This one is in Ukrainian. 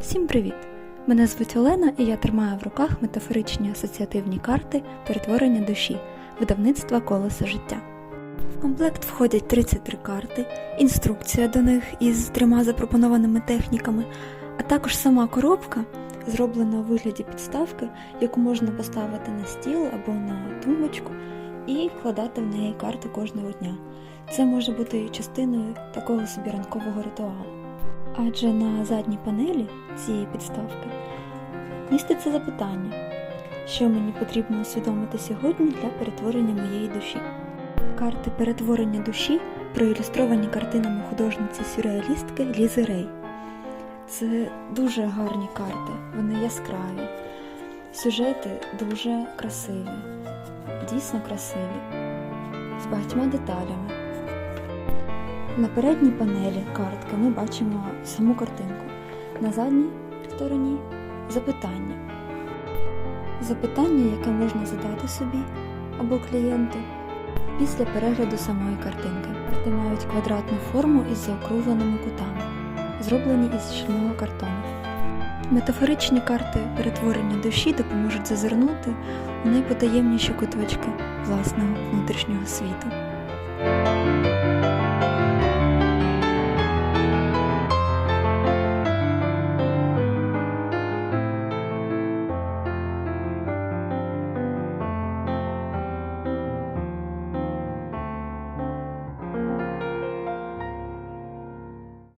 Всім привіт! Мене звуть Олена і я тримаю в руках метафоричні асоціативні карти перетворення душі видавництва колеса життя. В комплект входять 33 карти, інструкція до них із трьома запропонованими техніками, а також сама коробка, зроблена у вигляді підставки, яку можна поставити на стіл або на тумбочку і вкладати в неї карти кожного дня. Це може бути частиною такого собі ранкового ритуалу. Адже на задній панелі цієї підставки міститься запитання, що мені потрібно усвідомити сьогодні для перетворення моєї душі. Карти перетворення душі проілюстровані картинами художниці сюрреалістки Лізи Рей. Це дуже гарні карти, вони яскраві, сюжети дуже красиві, дійсно красиві, з багатьма деталями. На передній панелі картки ми бачимо саму картинку. На задній стороні запитання. Запитання, яке можна задати собі або клієнту після перегляду самої картинки. Карти мають квадратну форму із заокругленими кутами, зроблені із щільного картону. Метафоричні карти перетворення душі допоможуть зазирнути у найпотаємніші куточки власного внутрішнього світу.